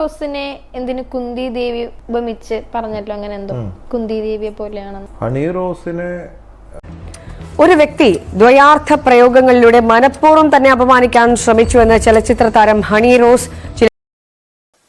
റോസിനെ എന്തിനു കുന്തി ദേവി ഉപമിച്ച് പറഞ്ഞല്ലോ? അങ്ങനെ എന്തോ കുന്തി ദേവിയെ പോലെയാണെന്ന്. ഹണി റോസിനെ ഒരു വ്യക്തി ദ്വയാർത്ഥ പ്രയോഗങ്ങളിലൂടെ മനഃപൂർവം തന്നെ അപമാനിക്കാൻ ശ്രമിച്ചുവെന്ന് ചലച്ചിത്ര താരം ഹണി റോസ്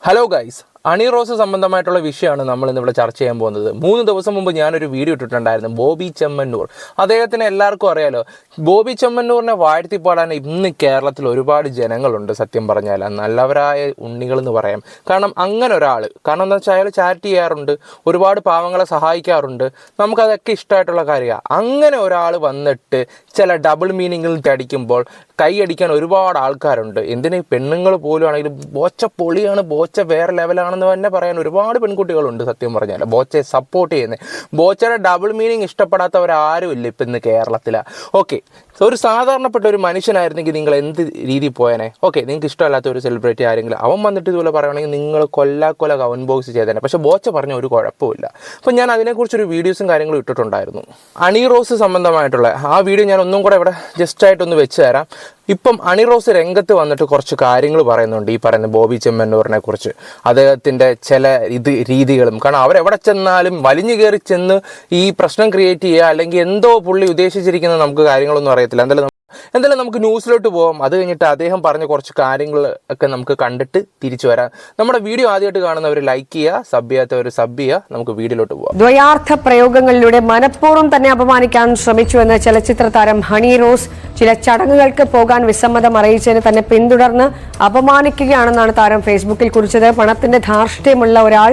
ഹലോ ഗൈസ് അണി റോസ് സംബന്ധമായിട്ടുള്ള വിഷയമാണ് നമ്മൾ ഇന്ന് ഇവിടെ ചർച്ച ചെയ്യാൻ പോകുന്നത്. മൂന്ന് ദിവസം മുമ്പ് ഞാനൊരു വീഡിയോ ഇട്ടിട്ടുണ്ടായിരുന്നു ബോബി ചെമ്മന്നൂർ. അദ്ദേഹത്തിന് എല്ലാവർക്കും അറിയാലോ ബോബി ചെമ്മന്നൂറിനെ വാഴ്ത്തി പാടാൻ ഇന്ന് കേരളത്തിൽ ഒരുപാട് ജനങ്ങളുണ്ട് സത്യം പറഞ്ഞാൽ. നല്ലവരായ ഉണ്ണികൾ എന്ന് പറയാം. കാരണം അങ്ങനെ ഒരാൾ കാരണം എന്താ വെച്ചാൽ അയാൾ ചാരിറ്റി ചെയ്യാറുണ്ട് ഒരുപാട് പാവങ്ങളെ സഹായിക്കാറുണ്ട്. നമുക്കതൊക്കെ ഇഷ്ടമായിട്ടുള്ള കാര്യമാണ് അങ്ങനെ ഒരാൾ വന്നിട്ട് ചില ഡബിൾ മീനിങ്ങിൽ അടിക്കുമ്പോൾ കൈയടിക്കാൻ ഒരുപാട് ആൾക്കാരുണ്ട്. എന്തിന്? പെണ്ണുങ്ങൾ പോലും ആണെങ്കിലും ബോച്ച പൊളിയാണ് ബോച്ച വേറെ ലെവലാണെന്ന് തന്നെ പറയാൻ ഒരുപാട് പെൺകുട്ടികളുണ്ട് സത്യം പറഞ്ഞാൽ ബോച്ചയെ സപ്പോർട്ട് ചെയ്യുന്നത് ബോച്ചയുടെ ഡബിൾ മീനിങ് ഇഷ്ടപ്പെടാത്തവരാരും ഇല്ല ഇപ്പം ഇന്ന് കേരളത്തിലാണ് ഓക്കെ ഒരു സാധാരണപ്പെട്ട ഒരു മനുഷ്യനായിരുന്നെങ്കിൽ നിങ്ങൾ എന്ത് രീതിയിൽ പോയനെ? ഓക്കെ നിങ്ങൾക്ക് ഇഷ്ടമല്ലാത്ത ഒരു സെലിബ്രിറ്റി ആരെങ്കിലും അവൻ വന്നിട്ട് ഇതുപോലെ പറയുകയാണെങ്കിൽ നിങ്ങൾ കൊല്ല കൊല കൗൺ ബോക്സ് ചെയ്തേനെ. പക്ഷേ ബോച്ച പറഞ്ഞ ഒരു കുഴപ്പമില്ല അപ്പം ഞാൻ അതിനെക്കുറിച്ചൊരു വീഡിയോസും കാര്യങ്ങളും ഇട്ടിട്ടുണ്ടായിരുന്നു. അണി റോസ് സംബന്ധമായിട്ടുള്ള ആ വീഡിയോ ഞാൻ ഒന്നും കൂടെ ഇവിടെ ജസ്റ്റ് ആയിട്ടൊന്ന് വെച്ച് തരാം. ഇപ്പം അണിറോസ് രംഗത്ത് വന്നിട്ട് കുറച്ച് കാര്യങ്ങൾ പറയുന്നുണ്ട് ഈ പറയുന്ന ബോബി ചെമ്മന്നൂറിനെ കുറിച്ച്. അദ്ദേഹത്തിന്റെ ചില ഇത് രീതികളും. കാരണം അവരെവിടെ ചെന്നാലും വലിഞ്ഞു കയറി ചെന്ന് ഈ പ്രശ്നം ക്രിയേറ്റ് ചെയ്യുക അല്ലെങ്കിൽ എന്തോ പുള്ളി ഉദ്ദേശിച്ചിരിക്കുന്നത് നമുക്ക് കാര്യങ്ങളൊന്നും അറിയത്തില്ല. എന്തായാലും എന്തായാലും നമുക്ക് ന്യൂസിലോട്ട് പോകാം അത് കഴിഞ്ഞിട്ട് അദ്ദേഹം പറഞ്ഞ കുറച്ച് കാര്യങ്ങൾ ഒക്കെ നമുക്ക് കണ്ടിട്ട് തിരിച്ചു വരാം. നമ്മുടെ വീഡിയോ ആദ്യമായിട്ട് കാണുന്നവർ ലൈക്ക് ചെയ്യുക സബ് ചെയ്യാത്തവർ സബ് ചെയ്യുക. നമുക്ക് വീഡിയോയിലോട്ട് പോകാം ദ്വയാർത്ഥ പ്രയോഗങ്ങളിലൂടെ മനഃപൂർവം തന്നെ അപമാനിക്കാൻ ശ്രമിച്ചുവെന്ന് ചലച്ചിത്ര താരം ഹണി റോസ് ചില ചടങ്ങുകൾക്ക് പോകാൻ വിസമ്മതം അറിയിച്ചതിന് തന്നെ പിന്തുടർന്ന് അപമാനിക്കുകയാണെന്നാണ് താരം ഫേസ്ബുക്കിൽ കുറിച്ചത്. പണത്തിന്റെ ധാർഷ്ട്യമുള്ള ഒരാൾ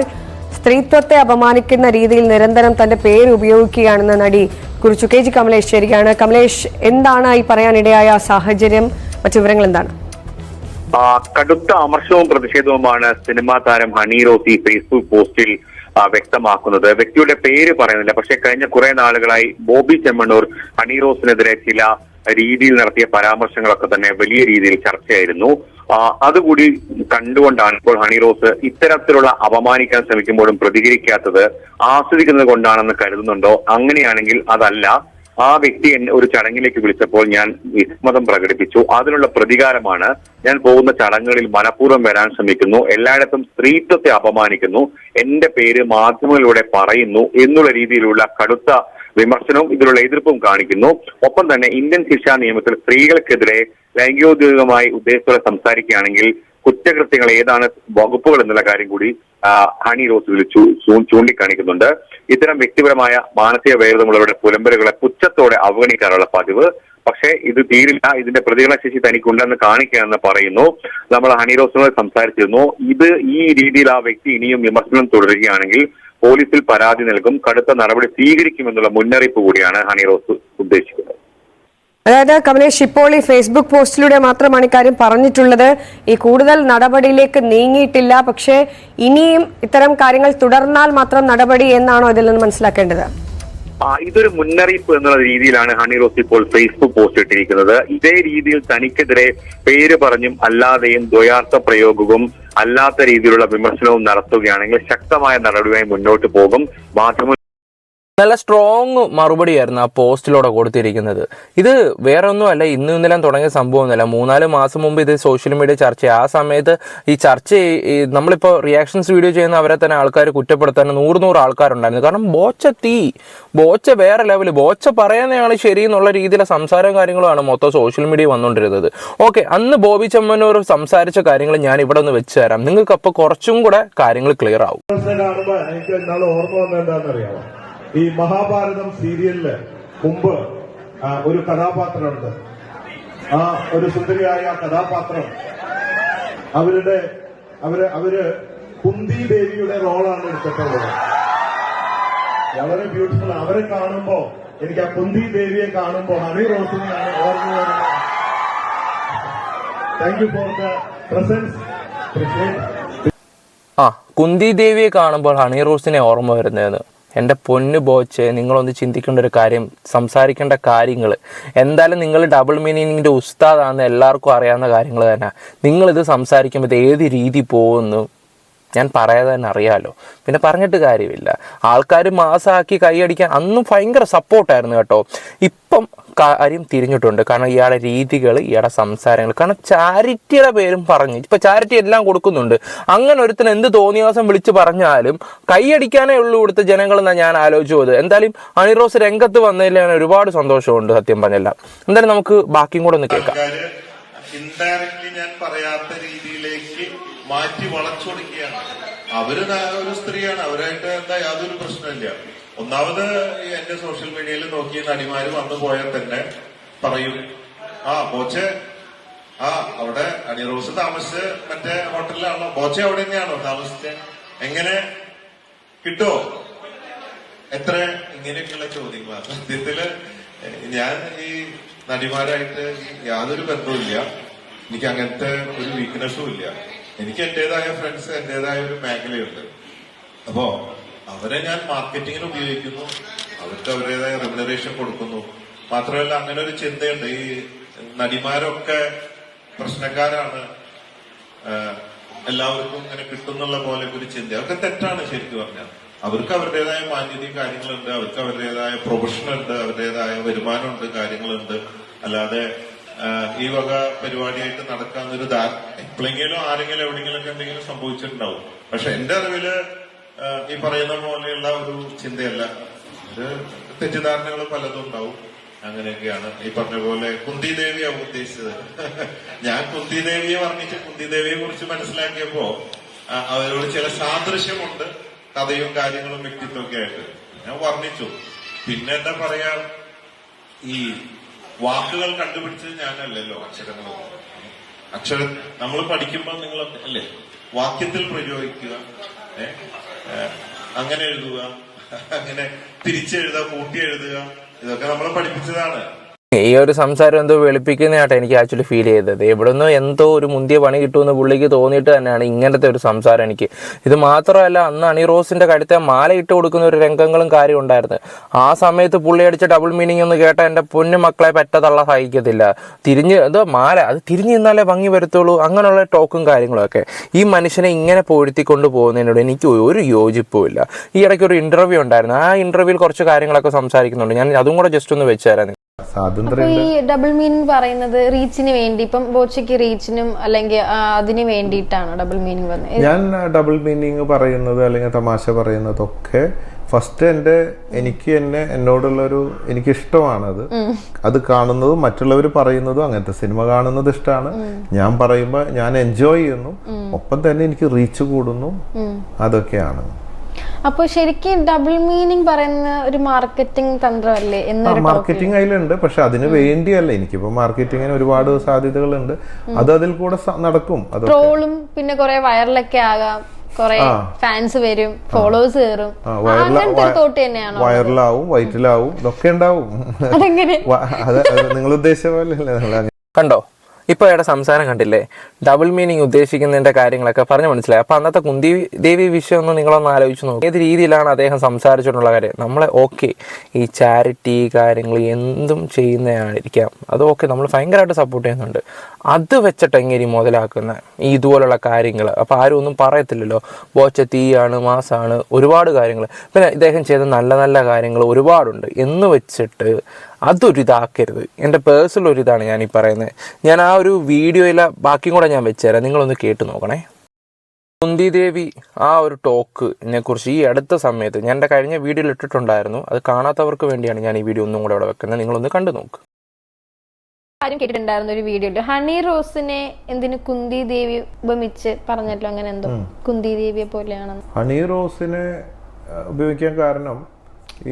സ്ത്രീത്വത്തെ അപമാനിക്കുന്ന രീതിയിൽ നിരന്തരം തന്റെ പേര് ഉപയോഗിക്കുകയാണെന്ന് നടി കുറിച്ചു. കെ. ജി. കമലേഷ് ചേരുകയാണ്. കമലേഷ് എന്താണ് ഈ പറയാനിടയായ സാഹചര്യം? മറ്റു വിവരങ്ങൾ എന്താണ്? കടുത്ത അമർഷവും പ്രതിഷേധവുമാണ് സിനിമാ താരം ഹണി റോസി ഫേസ്ബുക്ക് പോസ്റ്റിൽ വ്യക്തമാക്കുന്നത്. വ്യക്തിയുടെ പേര് പറയുന്നില്ല. പക്ഷെ കഴിഞ്ഞ കുറെ നാളുകളായി ബോബി ചെമ്മണ്ണൂർ ഹണി റോസിനെതിരെ ചില രീതിയിൽ നടത്തിയ പരാമർശങ്ങളൊക്കെ തന്നെ വലിയ രീതിയിൽ ചർച്ചയായിരുന്നു. അതുകൂടി കണ്ടുകൊണ്ടാണ് ഇപ്പോൾ ഹണി റോസ് ഇത്തരത്തിലുള്ള അപമാനിക്കാൻ ശ്രമിക്കുമ്പോഴും പ്രതികരിക്കാത്തത് ആസ്വദിക്കുന്നത് കൊണ്ടാണെന്ന് കരുതുന്നുണ്ടോ? അങ്ങനെയാണെങ്കിൽ അതല്ല. ആ വ്യക്തി എന്നെ ഒരു ചടങ്ങിലേക്ക് വിളിച്ചപ്പോൾ ഞാൻ വിസ്മതം പ്രകടിപ്പിച്ചു. അതിനുള്ള പ്രതികാരമാണ് ഞാൻ പോകുന്ന ചടങ്ങുകളിൽ മനഃപൂർവം വരാൻ ശ്രമിക്കുന്നു. എല്ലായിടത്തും സ്ത്രീത്വത്തെ അപമാനിക്കുന്നു. എന്റെ പേര് മാധ്യമങ്ങളിലൂടെ പറയുന്നു എന്നുള്ള രീതിയിലുള്ള കടുത്ത വിമർശനവും ഇതിലുള്ള എതിർപ്പും കാണിക്കുന്നു. ഒപ്പം തന്നെ ഇന്ത്യൻ ശിക്ഷാ നിയമത്തിൽ സ്ത്രീകൾക്കെതിരെ ലൈംഗികോദ്യോഗികമായി ഉദ്ദേശത്തോടെ സംസാരിക്കുകയാണെങ്കിൽ കുറ്റകൃത്യങ്ങൾ ഏതാണ് വകുപ്പുകൾ എന്നുള്ള കാര്യം കൂടി ഹണി റോസ് വിളിച്ചു ചൂ- ചൂണ്ടിക്കാണിക്കുന്നുണ്ട്. ഇത്തരം വ്യക്തിപരമായ മാനസിക വേദമുള്ളവരുടെ പുലമ്പലുകളെ പുച്ഛത്തോടെ അവഗണിക്കാറുള്ള പതിവ്. പക്ഷേ ഇത് തീരില്ല. ഇതിന്റെ പ്രതികരണ ശേഷി തനിക്കുണ്ടെന്ന് കാണിക്കുകയെന്ന് പറയുന്നു. നമ്മൾ ഹണി റോസിനോട് സംസാരിച്ചിരുന്നു. ഇത് ഈ രീതിയിൽ ആ വ്യക്തി ഇനിയും വിമർശനം തുടരുകയാണെങ്കിൽ പോലീസിൽ പരാതി നൽകും കടുത്ത നടപടി സ്വീകരിക്കുമെന്നുള്ള മുന്നറിയിപ്പ് കൂടിയാണ് ഹണി റോസ് ഉദ്ദേശിക്കുന്നത്. അതായത് കമലേഷ് ഇപ്പോൾ ഈ ഫേസ്ബുക്ക് പോസ്റ്റിലൂടെ മാത്രമാണ് ഇക്കാര്യം പറഞ്ഞിട്ടുള്ളത്. ഈ കൂടുതൽ നടപടിയിലേക്ക് നീങ്ങിയിട്ടില്ല. പക്ഷേ ഇനിയും ഇത്തരം കാര്യങ്ങൾ തുടർന്നാൽ മാത്രം നടപടി എന്നാണോ ഇതിൽ നിന്ന് മനസ്സിലാക്കേണ്ടത്? ഇതൊരു മുന്നറിയിപ്പ് എന്നുള്ള രീതിയിലാണ് ഹണി റോസ് ഇപ്പോൾ ഫേസ്ബുക്ക് പോസ്റ്റ് ഇട്ടിരിക്കുന്നത്. ഇതേ രീതിയിൽ തനിക്കെതിരെ പേര് പറഞ്ഞും അല്ലാതെയും ദ്വയാർത്ഥ പ്രയോഗവും അല്ലാത്ത രീതിയിലുള്ള വിമർശനവും നടത്തുകയാണെങ്കിൽ ശക്തമായ നടപടിയുമായി മുന്നോട്ട് പോകും. മാധ്യമ നല്ല സ്ട്രോങ് മറുപടിയായിരുന്നു ആ പോസ്റ്റിലൂടെ കൊടുത്തിരിക്കുന്നത്. ഇത് വേറെ ഒന്നുമല്ല ഇന്നും ഇന്നലെ തുടങ്ങിയ സംഭവമൊന്നുമല്ല. മൂന്നാൽ മാസം മുമ്പ് ഇത് സോഷ്യൽ മീഡിയ ചർച്ച. ആ സമയത്ത് ഈ ചർച്ച നമ്മളിപ്പോൾ റിയാക്ഷൻസ് വീഡിയോ ചെയ്യുന്ന അവരെ തന്നെ ആൾക്കാർ കുറ്റപ്പെടുത്താൻ നൂറ് നൂറ് ആൾക്കാരുണ്ടായിരുന്നു. കാരണം ബോച്ച തീ ബോച്ച വേറെ ലെവൽ ബോച്ച പറയുന്നതാണ് ശരി എന്നുള്ള രീതിയിലെ സംസാരവും കാര്യങ്ങളുമാണ് മൊത്തം സോഷ്യൽ മീഡിയ വന്നുകൊണ്ടിരുന്നത്. ഓക്കെ അന്ന് ബോബി ചെമ്മന്നൂർ സംസാരിച്ച കാര്യങ്ങൾ ഞാൻ ഇവിടെ ഒന്ന് വെച്ച് തരാം. നിങ്ങൾക്ക് അപ്പോൾ കുറച്ചും കൂടെ കാര്യങ്ങൾ ക്ലിയർ ആവും. എനിക്ക് ഓർമ്മ ഈ മഹാഭാരതം സീരിയലിൽ മുമ്പ് ഒരു കഥാപാത്രമുണ്ട്. ആ ഒരു സുന്ദരിയായ കഥാപാത്രം. അവരുടെ അവർ അവർ കുന്തി ദേവിയുടെ റോളാണ് എടുത്തിട്ടുള്ളത്. വളരെ ബ്യൂട്ടിഫുൾ അവരെ കാണുമ്പോ എനിക്ക് ആ കുന്തി ദേവിയെ കാണുമ്പോ ഹണി റോസിനെയാണ് ഓർമ്മ വരുന്നത്. Thank you for the presence ആ കുന്തി ദേവിയെ കാണുമ്പോൾ ഹണി റോസിനെ ഓർമ്മ വരുന്നതെന്ന്. എന്റെ പൊന്ന് ബോച്ച് നിങ്ങളൊന്ന് ചിന്തിക്കേണ്ട ഒരു കാര്യം സംസാരിക്കേണ്ട കാര്യങ്ങൾ എന്തായാലും നിങ്ങൾ ഡബിൾ മീനിങ്ങിന്റെ ഉസ്താദാണെന്ന് എല്ലാവർക്കും അറിയാവുന്ന കാര്യങ്ങൾ തന്നെ. നിങ്ങളിത് സംസാരിക്കുമ്പോൾ ഏത് രീതി പോകുന്നു? ഞാൻ പറയാതെ തന്നെ അറിയാമല്ലോ പിന്നെ പറഞ്ഞിട്ട് കാര്യമില്ല. ആൾക്കാർ മാസമാക്കി കൈയടിക്കാൻ അന്നും ഭയങ്കര സപ്പോർട്ടായിരുന്നു കേട്ടോ. ഇപ്പം കാര്യം തിരിഞ്ഞിട്ടുണ്ട്. കാരണം ഇയാളുടെ രീതികൾ ഇയാളുടെ സംസാരങ്ങൾ കാരണം ചാരിറ്റിയുടെ പേരും പറഞ്ഞ് ഇപ്പൊ ചാരിറ്റി എല്ലാം കൊടുക്കുന്നുണ്ട്. അങ്ങനെ ഒരുത്തിന് എന്ത് തോന്നിയാസം വിളിച്ച് പറഞ്ഞാലും കൈയടിക്കാനേ ഉള്ളൂ ഇവിടുത്തെ ജനങ്ങളെന്നാണ് ഞാൻ ആലോചിച്ചു പോയത് എന്തായാലും അണിറോസ് രംഗത്ത് വന്നതിൽ ഞാൻ ഒരുപാട് സന്തോഷമുണ്ട് സത്യം പറഞ്ഞല്ല. എന്തായാലും നമുക്ക് ബാക്കിയും കൂടെ ഒന്ന് കേൾക്കാം. ഇൻഡയറക്ട്ലി ഞാൻ പറയാത്ത രീതിയിലേക്ക് മാറ്റി വളച്ചൊടുക്കുകയാണ്. അവർ ഒരു സ്ത്രീയാണ്. അവരായിട്ട് എന്താ യാതൊരു പ്രശ്നമില്ല ഒന്നാമത് എന്റെ സോഷ്യൽ മീഡിയയിൽ നോക്കിയ നടിമാര് വന്നു പോയാൽ തന്നെ പറയും ആ ബോച്ചെ ആ അവിടെ അണി റോസ് താമസിച്ച് മറ്റേ ഹോട്ടലിലാണോ? ബോച്ചെ അവിടെ തന്നെയാണോ താമസിച്ചത് എങ്ങനെ? കിട്ടോ? എത്ര? ഇങ്ങനെയൊക്കെയുള്ള ചോദ്യങ്ങളാണ്. സത്യത്തിൽ ഞാൻ ഈ നടിമാരായിട്ട് യാതൊരു ബന്ധവുമില്ല. എനിക്ക് അങ്ങനത്തെ ഒരു വീക്ക്നെസ്സും ഇല്ല. എനിക്ക് എന്റേതായ ഫ്രണ്ട്സ് എന്റേതായ ഒരു മേഖലയുണ്ട്. അപ്പോ അവരെ ഞാൻ മാർക്കറ്റിങ്ങിന് ഉപയോഗിക്കുന്നു. അവർക്ക് അവരുടേതായ റെമുനറേഷൻ കൊടുക്കുന്നു. മാത്രമല്ല അങ്ങനെ ഒരു ചിന്തയുണ്ട്. ഈ നടിമാരൊക്കെ പ്രശ്നക്കാരാണ്. എല്ലാവർക്കും ഇങ്ങനെ കിട്ടുന്നുള്ള പോലെ ഒരു ചിന്ത. അതൊക്കെ തെറ്റാണ് ശരിക്കും പറഞ്ഞാൽ. അവർക്ക് അവരുടേതായ മാന്യതയും കാര്യങ്ങളുണ്ട് അവർക്ക് അവരുടേതായ പ്രൊഫഷനുണ്ട് അവരുടേതായ വരുമാനമുണ്ട് കാര്യങ്ങളുണ്ട്. അല്ലാതെ ഈ വക പരിപാടിയായിട്ട് നടക്കാവുന്നൊരു എപ്പോഴെങ്കിലും ആരെങ്കിലും എവിടെയെങ്കിലും ഒക്കെ എന്തെങ്കിലും സംഭവിച്ചിട്ടുണ്ടാവും. പക്ഷെ എന്റെ അറിവിൽ ഈ പറയുന്ന പോലെയുള്ള ഒരു ചിന്തയല്ല. ഇത് തെറ്റിദ്ധാരണകൾ പലതും ഉണ്ടാവും. അങ്ങനെയൊക്കെയാണ് ഈ പറഞ്ഞ പോലെ കുന്തി ദേവിയാണ് ഉദ്ദേശിച്ചത്. ഞാൻ കുന്തി ദേവിയെ വർണിച്ച് കുന്തി ദേവിയെ കുറിച്ച് മനസ്സിലാക്കിയപ്പോ അവരോട് ചില സാദൃശ്യമുണ്ട്. കഥയും കാര്യങ്ങളും വ്യക്തിത്വമൊക്കെ ആയിട്ട്. ഞാൻ വർണിച്ചു. പിന്നെ എന്താ പറയാ ഈ വാക്കുകൾ കണ്ടുപിടിച്ചത് ഞാനല്ലല്ലോ അക്ഷരങ്ങൾ. അക്ഷര നമ്മൾ പഠിക്കുമ്പോൾ നിങ്ങൾ അല്ലേ വാക്യത്തിൽ പ്രയോഗിക്കുക അങ്ങനെ എഴുതുക അങ്ങനെ തിരിച്ചെഴുതുക കൂട്ടി എഴുതുക ഇതൊക്കെ നമ്മളെ പഠിപ്പിച്ചതാണ്. ഈ ഒരു സംസാരം എന്തോ വെളുപ്പിക്കുന്നതായിട്ട് എനിക്ക് ആക്ച്വലി ഫീൽ ചെയ്തത്. എവിടെ എന്തോ ഒരു മുന്തിയ പണി കിട്ടുമെന്ന് പുള്ളിക്ക് തോന്നിയിട്ട് തന്നെയാണ് ഇങ്ങനത്തെ ഒരു സംസാരം എനിക്ക്. ഇത് മാത്രമല്ല അന്ന് അണി റോസിന്റെ കഴുത്തെ മാല ഇട്ട് കൊടുക്കുന്ന ഒരു രംഗങ്ങളും കാര്യം ഉണ്ടായിരുന്നു. ആ സമയത്ത് പുള്ളി അടിച്ച ഡബിൾ മീനിങ് ഒന്ന് കേട്ട എന്റെ പൊന്നു മക്കളെ പറ്റതള്ള സഹിക്കത്തില്ല. തിരിഞ്ഞ് എന്തോ മാല അത് തിരിഞ്ഞു നിന്നാലേ ഭംഗി വരത്തുള്ളൂ അങ്ങനെയുള്ള ടോക്കും കാര്യങ്ങളൊക്കെ. ഈ മനുഷ്യനെ ഇങ്ങനെ പൊഴുത്തിക്കൊണ്ട് പോകുന്നതിനോട് എനിക്ക് ഒരു യോജിപ്പും ഇല്ല. ഈ ഇടയ്ക്ക് ഒരു ഇന്റർവ്യൂ ഉണ്ടായിരുന്നു. ആ ഇന്റർവ്യൂവിൽ കുറച്ച് കാര്യങ്ങളൊക്കെ സംസാരിക്കുന്നുണ്ട്. ഞാൻ അതും കൂടെ ജസ്റ്റ് ഒന്ന് സ്വാതന്ത്ര്യം ഈ ഡബിൾ മീനിങ് പറയുന്നത് റീച്ചിന് വേണ്ടി ഇപ്പം ബോച്ചയ്ക്ക് റീച്ചിനും അല്ലെങ്കിൽ അതിന് വേണ്ടിയിട്ടാണ് ഡബിൾ മീനിങ് പറഞ്ഞത് ഞാൻ ഡബിൾ മീനിങ് പറയുന്നത് അല്ലെങ്കിൽ തമാശ പറയുന്നതൊക്കെ ഫസ്റ്റ് എന്റെ എനിക്ക് എന്നെ എന്നോടുള്ളൊരു എനിക്ക് ഇഷ്ടമാണത് അത് കാണുന്നതും മറ്റുള്ളവർ പറയുന്നതും അങ്ങനത്തെ സിനിമ കാണുന്നത് ഇഷ്ടമാണ് ഞാൻ പറയുമ്പോൾ ഞാൻ എൻജോയ് ചെയ്യുന്നു. ഒപ്പം തന്നെ എനിക്ക് റീച്ച് കൂടുന്നു. അതൊക്കെയാണ്. അപ്പൊ ശരിക്കും ഡബിൾ മീനിങ് പറയുന്ന ഒരു മാർക്കറ്റിംഗ് തന്ത്രമല്ലേ എന്നൊരു മാർക്കറ്റിംഗ് അതിലുണ്ട് പക്ഷെ അതിന് വേണ്ടിയല്ല. എനിക്കിപ്പോ മാർക്കറ്റിങ്ങിന് ഒരുപാട് സാധ്യതകളുണ്ട്. അത് അതിൽ കൂടെ നടക്കും. അതൊക്കെ. ട്രോളും പിന്നെ കുറെ വൈറലൊക്കെ ആകാം. കുറെ. ഫാൻസ് വരും ഫോളോവേഴ്സ് കയറും അങ്ങനത്തെ തോട്ട് തന്നെയാണോ വൈറലാവും വയറ്റിലാവും ഇതൊക്കെ ഉണ്ടാവും. അതെങ്ങനെ? നിങ്ങൾ ഉദ്ദേശിച്ച പോലെ കണ്ടോ? ഇപ്പൊ അയാളുടെ സംസാരം കണ്ടില്ലേ? ഡബിൾ മീനിങ് ഉദ്ദേശിക്കുന്നതിന്റെ കാര്യങ്ങളൊക്കെ പറഞ്ഞു മനസ്സിലായി. അപ്പൊ അന്നത്തെ കുന്തി ദേവി വിഷയം ഒന്ന് നിങ്ങളൊന്ന് ആലോചിച്ച് നോക്കും. ഏത് രീതിയിലാണ് അദ്ദേഹം സംസാരിച്ചിട്ടുള്ള കാര്യം? നമ്മളെ ഓക്കെ ഈ ചാരിറ്റി കാര്യങ്ങൾ എന്തും ചെയ്യുന്നതായിരിക്കാം അത് ഓക്കെ നമ്മൾ ഭയങ്കരമായിട്ട് സപ്പോർട്ട് ചെയ്യുന്നുണ്ട്. അത് വെച്ചിട്ട് എങ്ങനെ മുതലാക്കുന്ന? ഈ ഇതുപോലുള്ള കാര്യങ്ങൾ അപ്പൊ ആരും ഒന്നും പറയത്തില്ലല്ലോ. ബോച്ച തീയാണ് മാസാണ് ഒരുപാട് കാര്യങ്ങൾ പിന്നെ ഇദ്ദേഹം ചെയ്ത നല്ല നല്ല കാര്യങ്ങൾ ഒരുപാടുണ്ട്. എന്ന് വെച്ചിട്ട് അതൊരു ഇതാക്കരുത് എന്റെ പേഴ്സണൽ ഒരു ഇതാണ് ഞാൻ ഈ പറയുന്നത്. ഞാൻ ആ ഒരു വീഡിയോയിലെ ബാക്കിയും കൂടെ ഞാൻ വെച്ചുതരാം നിങ്ങളൊന്ന് കേട്ട് നോക്കണേ. കുന്തി ദേവി ആ ഒരു ടോക്കിനെ കുറിച്ച് ഈ അടുത്ത സമയത്ത് ഞാൻ എന്റെ കഴിഞ്ഞ വീഡിയോയിൽ ഇട്ടിട്ടുണ്ടായിരുന്നു. അത് കാണാത്തവർക്ക് വേണ്ടിയാണ് ഞാൻ ഈ വീഡിയോ ഒന്നും കൂടെ അവിടെ വെക്കുന്നത്. നിങ്ങളൊന്ന് കണ്ടു നോക്ക്. ആരും കേട്ടിട്ടുണ്ടായിരുന്നു ഒരു വീഡിയോ ഹണി റോസിനെ എന്തിനു കുന്തി ദേവി ഉപമിച്ച് പറഞ്ഞല്ലോ? അങ്ങനെ എന്തോ കുന്തി ദേവിയെ പോലെയാണെന്ന്. ഹണി റോസിനെ ഉപയോഗിക്കാൻ കാരണം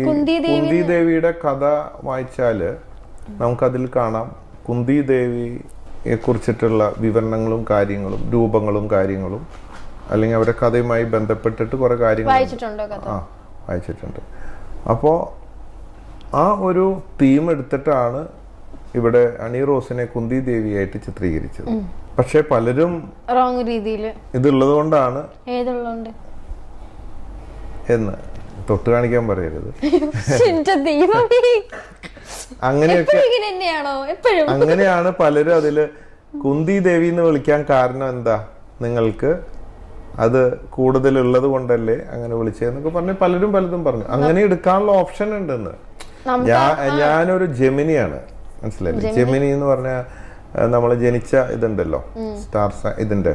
കുന്തി ദേവിയുടെ കഥ വായിച്ചാൽ നമുക്കതിൽ കാണാം. കുന്തി ദേവിയെ കുറിച്ചിട്ടുള്ള വിവരണങ്ങളും കാര്യങ്ങളും രൂപങ്ങളും കാര്യങ്ങളും അല്ലെങ്കിൽ അവരുടെ കഥയുമായി ബന്ധപ്പെട്ടിട്ട് കുറെ കാര്യങ്ങൾ ആ വായിച്ചിട്ടുണ്ട്. അപ്പോ ആ ഒരു തീം എടുത്തിട്ടാണ് ഇവിടെ അണി റോസിനെ കുന്തി ദേവിയായിട്ട് ചിത്രീകരിച്ചത് പക്ഷെ പലരും റോങ് രീതിയിൽ. ഇതുള്ളത് കൊണ്ടാണ് എന്ന്. തൊട്ട് കാണിക്കാൻ പറയരുത്. അങ്ങനെയൊക്കെ അങ്ങനെയാണ് പലരും അതിൽ കുന്തി ദേവി എന്ന് വിളിക്കാൻ കാരണം എന്താ? നിങ്ങൾക്ക് അത് കൂടുതലുള്ളത് കൊണ്ടല്ലേ അങ്ങനെ വിളിച്ചതെന്നൊക്കെ പറഞ്ഞ് പലരും പലതും പറഞ്ഞു. അങ്ങനെ എടുക്കാനുള്ള ഓപ്ഷൻ ഉണ്ടെന്ന്. ഞാൻ ഞാനൊരു ജെമിനിയാണ്. മനസ്സിലായില്ലേ? ജെമിനി. എന്ന് പറഞ്ഞാൽ നമ്മൾ ജനിച്ച ഇതുണ്ടല്ലോ. സ്റ്റാർ ഇതിന്റെ.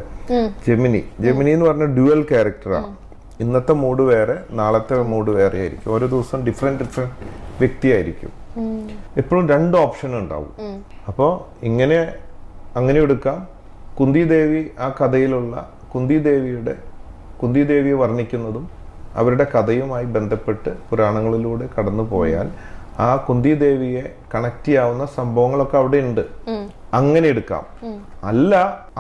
ജെമിനി. ജെമിനി എന്ന് പറഞ്ഞ ഡ്യുവൽ ക്യാരക്ടറാണ് ഇന്നത്തെ മൂഡ് വേറെ നാളത്തെ മൂഡ് വേറെ ആയിരിക്കും. ഓരോ ദിവസം ഡിഫറെന്റ് ഡിഫറെന്റ് വ്യക്തിയായിരിക്കും. എപ്പോഴും രണ്ട് ഓപ്ഷൻ ഉണ്ടാവും. അപ്പോൾ ഇങ്ങനെ അങ്ങനെ എടുക്കാം. കുന്തി ദേവി ആ കഥയിലുള്ള കുന്തി ദേവിയുടെ കുന്തി ദേവിയെ വർണിക്കുന്നതും അവരുടെ കഥയുമായി ബന്ധപ്പെട്ട് പുരാണങ്ങളിലൂടെ കടന്നു പോയാൽ ആ കുന്തി ദേവിയെ കണക്ട് ചെയ്യാവുന്ന സംഭവങ്ങളൊക്കെ അവിടെ ഉണ്ട്. അങ്ങനെ എടുക്കാം. അല്ല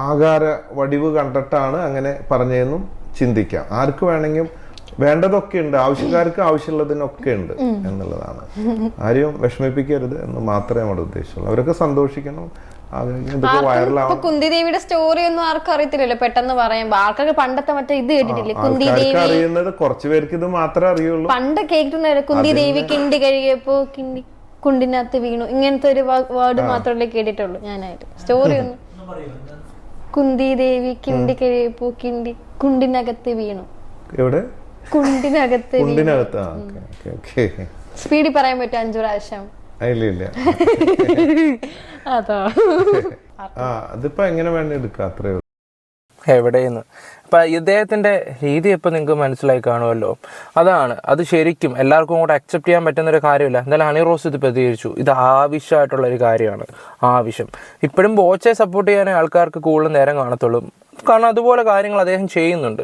ആകാര വടിവ് കണ്ടിട്ടാണ് അങ്ങനെ പറഞ്ഞതെന്നും ചിന്തിക്കാം. ആർക്ക് വേണമെങ്കിലും വേണ്ടതൊക്കെ ഉണ്ട്. ആവശ്യക്കാർക്ക് ആവശ്യമുള്ളതിനൊക്കെ ഉണ്ട് എന്നുള്ളതാണ്. ആരെയും വിഷമിപ്പിക്കരുത് എന്ന് മാത്രമേ നമ്മുടെ ഉദ്ദേശമുള്ളൂ. അവരൊക്കെ സന്തോഷിക്കണം. കുന്തിദേവിയുടെ സ്റ്റോറി ഒന്നും ആർക്കും അറിയത്തില്ലല്ലോ. പെട്ടെന്ന് പറയുമ്പോ ആൾക്കാർക്ക് പണ്ടത്തെ മറ്റേ ഇത് കേട്ടിട്ടില്ലേ? കുന്തിദേവി അറിയുന്നത് കുറച്ചു പേർക്ക് ഇത് മാത്രമേ അറിയുള്ളൂ. പണ്ട് കേട്ടിട്ടുണ്ടായിരുന്നു. കുന്തിദേവി കിണ്ടി കഴുകിയപ്പോ കിണ്ടി കുണ്ടിനകത്ത് വീണു. ഇങ്ങനത്തെ ഒരു വേർഡ് മാത്രമല്ലേ കേട്ടിട്ടുള്ളൂ ഞാനായിട്ട്. സ്റ്റോറി ഒന്നും. കുന്തിദേവി കിണ്ടി കഴിയപ്പോ കിണ്ടി കുണ്ടിനകത്ത് വീണു. എവിടെ? കുണ്ടിനകത്ത് കുണ്ടിനകത്ത്. ആ ഓക്കെ ഓക്കെ ഓക്കെ. സ്പീഡിൽ പറയാൻ പറ്റും അഞ്ചു പ്രാവശ്യം? ഇല്ല ഇല്ല. അതോ. ആ അതിപ്പോ എങ്ങനെ വേണേ എടുക്കാം അത്രേ എവിടെയെന്ന്. അപ്പം ഇദ്ദേഹത്തിന്റെ രീതി ഇപ്പം നിങ്ങൾക്ക് മനസ്സിലായി കാണുമല്ലോ? അതാണ് അത് ശരിക്കും എല്ലാവർക്കും കൂടെ അക്സെപ്റ്റ് ചെയ്യാൻ പറ്റുന്ന ഒരു കാര്യമില്ല. എന്തായാലും ഹണി റോസ് ഇത് പ്രതികരിച്ചു. ഇത് ആവശ്യമായിട്ടുള്ള ഒരു കാര്യമാണ്. ആവശ്യം. ഇപ്പോഴും ബോച്ചെ സപ്പോർട്ട് ചെയ്യാനേ ആൾക്കാർക്ക് കൂടുതൽ നേരം കാണത്തുള്ളൂ. കാരണം അതുപോലെ കാര്യങ്ങൾ അദ്ദേഹം ചെയ്യുന്നുണ്ട്.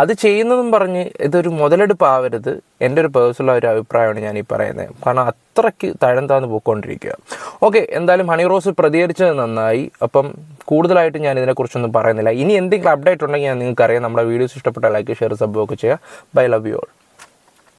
അത് ചെയ്യുന്നതും പറഞ്ഞ് ഇതൊരു മുതലെടുപ്പ് ആവരുത് എന്റെ ഒരു പേഴ്സണൽ ഒരു അഭിപ്രായമാണ് ഞാൻ ഈ പറയുന്നത്. കാരണം അത്രയ്ക്ക് തഴം താന്ന് പോയിക്കൊണ്ടിരിക്കുക. ഓക്കെ എന്തായാലും ഹണി റോസ് പ്രതികരിച്ചത് നന്നായി. അപ്പം കൂടുതലായിട്ട് ഞാൻ ഇതിനെക്കുറിച്ചൊന്നും പറയുന്നില്ല. ഇനി എന്തെങ്കിലും അപ്ഡേറ്റ് ഉണ്ടെങ്കിൽ ഞാൻ നിങ്ങൾക്കറിയാം. നമ്മുടെ വീഡിയോസ് ഇഷ്ടപ്പെട്ട ലൈക്ക് ഷെയർ സബ്ബോ ഒക്കെ ചെയ്യുക. Bye love you all